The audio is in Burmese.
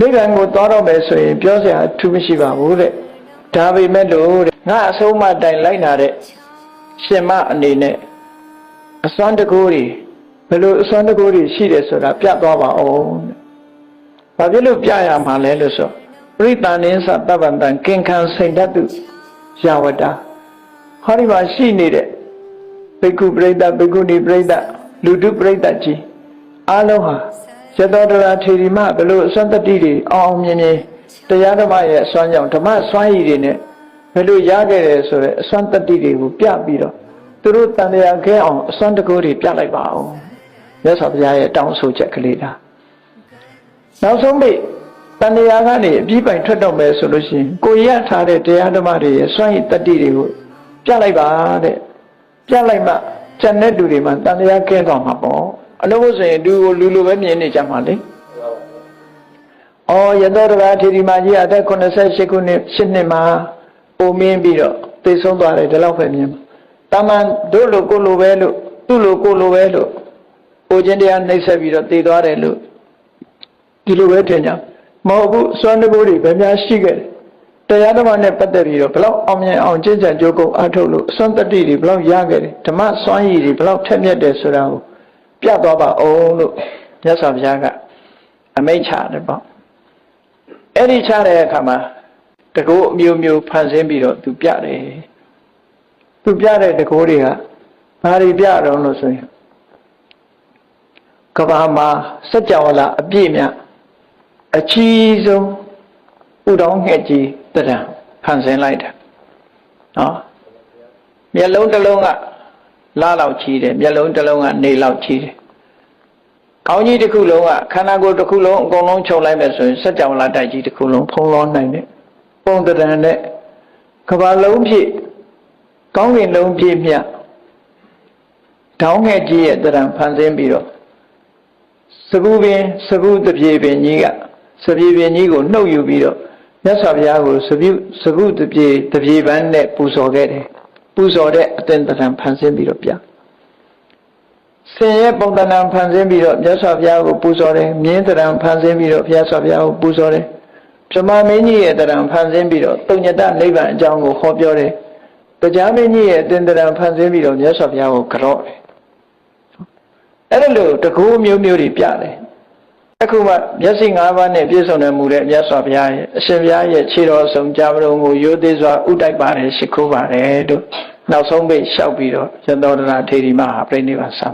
နိဗ္ဗာန်ကိုသွားတော့မယ်ဆိုရင်ပြောစရာအထူးမရှိပါဘူးတဲ့ဒါပေမဲ့လို့တဲ့ငါအဆုံးမတိုင်လိုက်လာတဲ့ရှင်မအနေနဲ့အစွမ်းတကူတွေဘယ်လိုအစွမ်းတကူတွေရှိတယ်ဆိုတာပြသွားပါအောင်တဲ့ဘာဖြစ်လို့ပြရမှာလဲလို့ဆိုပရိသန္နိသတပ္ပန္တံကင်ခံစိတ်တတုယဝတာဟောဒီမှာရှိနေတဲ့ဘိက္ခုပရိသတ်ဘိက္ခုနီပရိသတ်လူတုပရိသတ်ကြီးအားလုံးဟာ ရသောတရာထေရီမဘယ်လိုအစွမ်းတတိတွေအောင်အောင်မြင်မြင်တရားဓမ္မရဲ့အစွမ်းကြောင့်ဓမ္မစွမ်းရည်တွေနဲ့ဘယ်လိုရခဲ့တယ်ဆိုတဲ့အစွမ်းတတိတွေကိုပြပြီးတော့သူတို့တန်တရားခဲအောင်အစွမ်းတကူတွေပြလိုက်ပါအောင်မြတ်စွာဘုရားရဲ့တောင်းဆိုချက်ကလေးဒါနောက်ဆုံးပိတန်တရားကနေအပြီးပိုင်ထွက်တော့မယ်ဆိုလို့ရှိရင်ကိုရထားတဲ့တရားဓမ္မတွေရဲ့စွမ်းရည်တတိတွေကိုပြလိုက်ပါတဲ့ပြလိုက်မှကျန်တဲ့လူတွေမှတန်တရားကဲသွားမှာပေါ့ အလို့ဆိုရင်လူကိုလူလိုပဲမြင်နေကြမှာလေ။အော်ရသောတရာထေရီမကြီးအသက်88ခုနှစ်7နှစ်မှာပုံမင်းပြီးတော့သိဆုံးသွားတယ်ဒီလောက်ပဲမြင်မှာ။တာမန်တို့လိုကိုလိုပဲလို့သူ့လိုကိုလိုပဲလို့ကိုချင်းတရားနှိပ်ဆက်ပြီးတော့တည်သွားတယ်လို့ဒီလိုပဲထင်ကြ။မဟုတ်ဘူးစွမ်းတကူတွေဗများရှိခဲ့တယ်။တရားဓမ္မနဲ့ပတ်သက်ပြီးတော့ဘလောက်အောင်မြင်အောင်ကျင့်ကြံကြိုးကုပ်အထုတ်လို့အစွမ်းတတိတွေဘလောက်ရခဲ့တယ်ဓမ္မစွမ်းရည်တွေဘလောက်ထက်မြက်တယ်ဆိုတာကို ပြသွားပါအောင်လို့မြတ်စွာဘုရားကအမိန့်ချတယ်ပေါ့အဲ့ဒီချတဲ့အခါမှာတကူအမျိုးမျိုးဖန်ဆင်းပြီးတော့သူပြတယ်သူပြတဲ့တကူတွေကဘာတွေပြတော့လို့ဆိုရင်ကဘာမှာစัจ java လာအပြည့်မြတ်အချီးဆုံးဥတောင်းငှက်ကြီးတရံဖန်ဆင်းလိုက်တာနော်မျက်လုံးတစ်လုံးက လားလောက်ချီးတယ်မျက်လုံးတစ်လုံးကနေလောက်ချီးတယ်ကောင်းကြီးတစ်ခုလုံးကခန္ဓာကိုယ်တစ်ခုလုံးအကုန်လုံးခြုံလိုက်မယ်ဆိုရင်စัจ java လာတိုက်ကြီးတစ်ခုလုံးဖုံးလွှမ်းနိုင်တယ်ပုံတရံနဲ့ကဘာလုံးဖြည့်ကောင်းကင်လုံးဖြည့်မြတ်တောင်းငယ်ကြီးရဲ့တရံဖန်ဆင်းပြီးတော့စကူပင်စကူတပြေပင်ကြီးကစပြေပင်ကြီးကိုနှုတ်ယူပြီးတော့မြတ်စွာဘုရားကိုစပြုစကုတပြေတပြေပန်းနဲ့ပူဇော်ခဲ့တယ် ပူဇော်တဲ့အသင်္တရံဖန်ဆင်းပြီးတော့ပြဆင်ရဲ့ပုံတဏံဖန်ဆင်းပြီးတော့မြတ်စွာဘုရားကိုပူဇော်တယ်မြင်းတရံဖန်ဆင်းပြီးတော့ဘုရားစွာဘုရားကိုပူဇော်တယ်ပြမမင်းကြီးရဲ့တရံဖန်ဆင်းပြီးတော့တုံညတနိဗ္ဗာန်အကြောင်းကိုဟောပြောတယ်တရားမင်းကြီးရဲ့အသင်္တရံဖန်ဆင်းပြီးတော့မြတ်စွာဘုရားကိုကြော့တယ်အဲ့ဒါလို့တကူမျိုးမျိုးတွေပြတယ် အခုမှမျက်စိ၅ပါးနဲ့ပြည့်စုံတယ်မူတဲ့မြတ်စွာဘုရားရဲ့အရှင်ဘုရားရဲ့ခြေတော်ဆုံးကြာမတော်ကိုရိုသေစွာဥတိုက်ပါတယ်ရှိခိုးပါတယ်တို့နောက်ဆုံးပိတ်လျှောက်ပြီးတော့ရသောတနာထေရီမဟာပြိဋိဘံဆံ